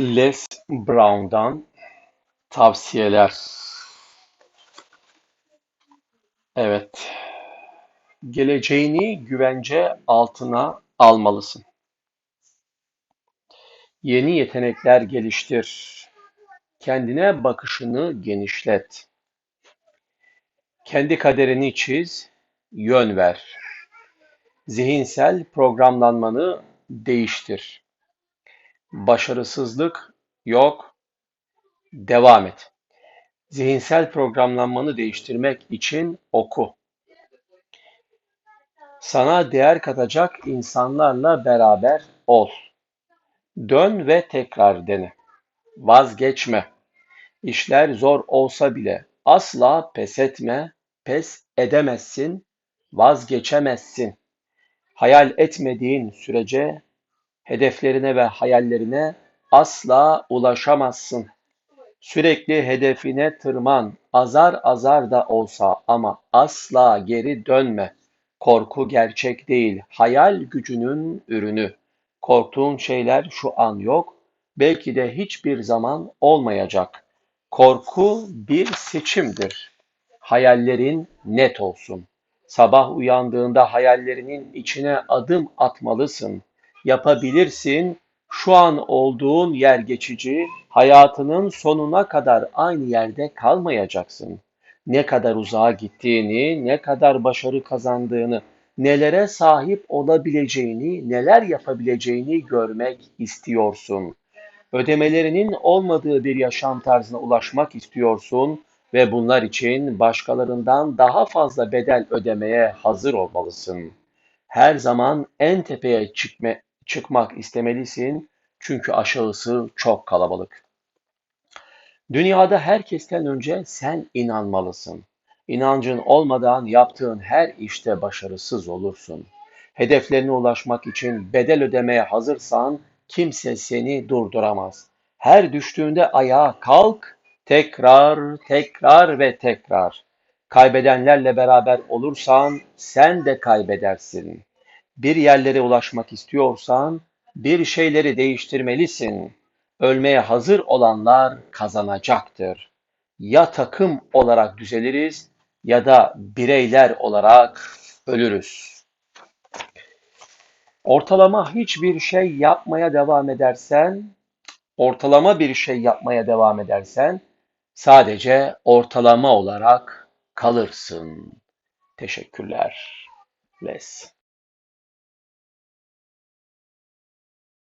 Les Brown'dan tavsiyeler. Evet. Geleceğini güvence altına almalısın. Yeni yetenekler geliştir. Kendine bakışını genişlet. Kendi kaderini çiz, yön ver. Zihinsel programlanmanı değiştir. Başarısızlık yok, devam et. Zihinsel programlanmanı değiştirmek için oku. Sana değer katacak insanlarla beraber ol. Dön ve tekrar dene. Vazgeçme. İşler zor olsa bile asla pes etme, pes edemezsin, vazgeçemezsin. Hayal etmediğin sürece hedeflerine ve hayallerine asla ulaşamazsın. Sürekli hedefine tırman, azar azar da olsa ama asla geri dönme. Korku gerçek değil, hayal gücünün ürünü. Korktuğun şeyler şu an yok, belki de hiçbir zaman olmayacak. Korku bir seçimdir. Hayallerin net olsun. Sabah uyandığında hayallerinin içine adım atmalısın. Yapabilirsin. Şu an olduğun yer geçici, hayatının sonuna kadar aynı yerde kalmayacaksın. Ne kadar uzağa gittiğini, ne kadar başarı kazandığını, nelere sahip olabileceğini, neler yapabileceğini görmek istiyorsun. Ödemelerinin olmadığı bir yaşam tarzına ulaşmak istiyorsun ve bunlar için başkalarından daha fazla bedel ödemeye hazır olmalısın. Her zaman en tepeye çıkma, çıkmak istemelisin çünkü aşağısı çok kalabalık. Dünyada herkesten önce sen inanmalısın. İnancın olmadan yaptığın her işte başarısız olursun. Hedeflerine ulaşmak için bedel ödemeye hazırsan kimse seni durduramaz. Her düştüğünde ayağa kalk, tekrar, tekrar ve tekrar. Kaybedenlerle beraber olursan sen de kaybedersin. Bir yerlere ulaşmak istiyorsan bir şeyleri değiştirmelisin. Ölmeye hazır olanlar kazanacaktır. Ya takım olarak düzeliriz ya da bireyler olarak ölürüz. Ortalama hiçbir şey yapmaya devam edersen, ortalama bir şey yapmaya devam edersen sadece ortalama olarak kalırsın. Teşekkürler. Les.